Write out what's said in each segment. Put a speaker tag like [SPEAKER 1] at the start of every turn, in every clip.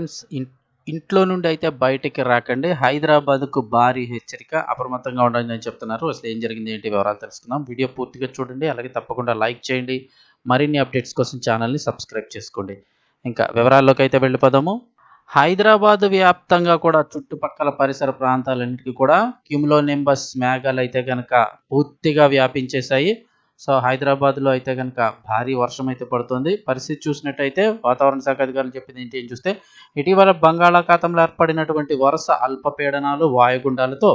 [SPEAKER 1] Friends ఇంట్లో నుండి అయితే బయటికి రాకండి. హైదరాబాద్కు భారీ హెచ్చరిక అప్రమత్తంగా ఉండండి అని చెప్తున్నారు. అసలు ఏం జరిగింది ఏంటి వివరాలు తెలుసుకుందాం. వీడియో పూర్తిగా చూడండి అలాగే తప్పకుండా లైక్ చేయండి. మరిన్ని అప్డేట్స్ కోసం ఛానల్ని సబ్స్క్రైబ్ చేసుకోండి. ఇంకా వివరాల్లోకి అయితే వెళ్ళిపోదాము. హైదరాబాద్ వ్యాప్తంగా కూడా చుట్టుపక్కల పరిసర ప్రాంతాలన్నిటికీ కూడా క్యూమ్లో నింబస్ మేఘాలు అయితే కనుక పూర్తిగా వ్యాపించేశాయి. సో హైదరాబాద్లో అయితే కనుక భారీ వర్షం అయితే పడుతుంది. పరిస్థితి చూసినట్టయితే వాతావరణ శాఖ అధికారులు చెప్పింది ఏంటి అని చూస్తే ఇటీవల బంగాళాఖాతంలో ఏర్పడినటువంటి వరుస అల్పపీడనాలు వాయుగుండాలతో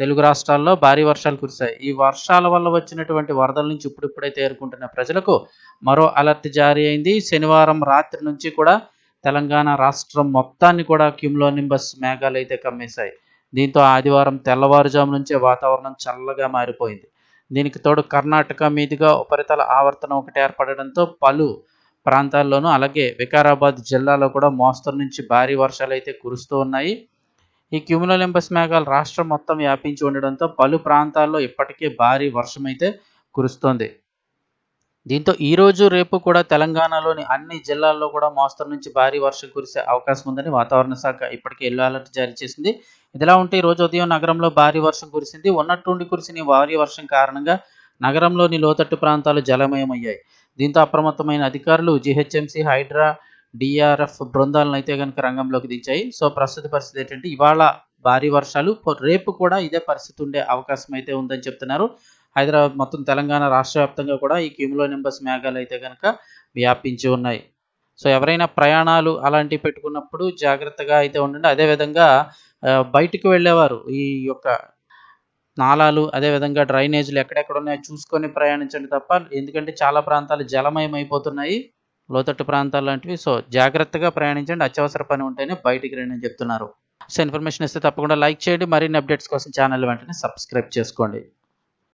[SPEAKER 1] తెలుగు రాష్ట్రాల్లో భారీ వర్షాలు కురిశాయి. ఈ వర్షాల వల్ల వచ్చినటువంటి వరదల నుంచి ఇప్పుడిప్పుడైతే తేరుకుంటున్న ప్రజలకు మరో అలర్ట్ జారీ అయింది. శనివారం రాత్రి నుంచి కూడా తెలంగాణ రాష్ట్రం మొత్తాన్ని కూడా క్యూమ్లో నింబస్ మేఘాలు అయితే కమ్మేశాయి. దీంతో ఆదివారం తెల్లవారుజాము నుంచే వాతావరణం చల్లగా మారిపోయింది. దీనికి తోడు కర్ణాటక మీదుగా ఉపరితల ఆవర్తనం ఒకటి ఏర్పడడంతో పలు ప్రాంతాల్లోనూ అలాగే వికారాబాద్ జిల్లాలో కూడా మోస్తరు నుంచి భారీ వర్షాలు అయితే కురుస్తూ ఉన్నాయి. ఈ క్యూములోలింపస్ మేఘాలు రాష్ట్రం మొత్తం వ్యాపించి ఉండడంతో పలు ప్రాంతాల్లో ఇప్పటికే భారీ వర్షం అయితే కురుస్తోంది. దీంతో ఈ రోజు రేపు కూడా తెలంగాణలోని అన్ని జిల్లాల్లో కూడా మోస్తరు నుంచి భారీ వర్షం కురిసే అవకాశం ఉందని వాతావరణ శాఖ ఇప్పటికే ఎల్లో అలర్ట్ జారీ చేసింది. ఇదిలా ఉంటే ఈ రోజు ఉదయం నగరంలో భారీ వర్షం కురిసింది. ఉన్నట్టుండి కురిసిన భారీ వర్షం కారణంగా నగరంలోని లోతట్టు ప్రాంతాలు జలమయమయ్యాయి. దీంతో అప్రమత్తమైన అధికారులు జిహెచ్ఎంసీ హైడ్రా డిఆర్ఎఫ్ బృందాలను అయితే కనుక రంగంలోకి దించాయి. సో ప్రస్తుత పరిస్థితి ఏంటంటే ఇవాళ భారీ వర్షాలు. రేపు కూడా ఇదే పరిస్థితి ఉండే అవకాశం అయితే ఉందని చెప్తున్నారు. హైదరాబాద్ మొత్తం తెలంగాణ రాష్ట్ర వ్యాప్తంగా కూడా ఈ క్యూములో నింబస్ మేఘాలు అయితే కనుక వ్యాపించి ఉన్నాయి. సో ఎవరైనా ప్రయాణాలు అలాంటివి పెట్టుకున్నప్పుడు జాగ్రత్తగా అయితే ఉండండి. అదేవిధంగా బయటకు బయటికి వెళ్ళేవారు ఈ యొక్క నాలాలు అదేవిధంగా డ్రైనేజీలు ఎక్కడెక్కడ ఉన్నాయో చూసుకొని ప్రయాణించండి తప్ప ఎందుకంటే చాలా ప్రాంతాలు జలమయం అయిపోతున్నాయి లోతట్టు ప్రాంతాలు లాంటివి. సో జాగ్రత్తగా ప్రయాణించండి. అత్యవసర పని ఉంటేనే బయటికి రండి అని చెప్తున్నారు. సో ఇన్ఫర్మేషన్ ఇస్తే తప్పకుండా లైక్ చేయండి. మరిన్ని అప్డేట్స్ కోసం ఛానల్ వెంటనే సబ్స్క్రైబ్ చేసుకోండి.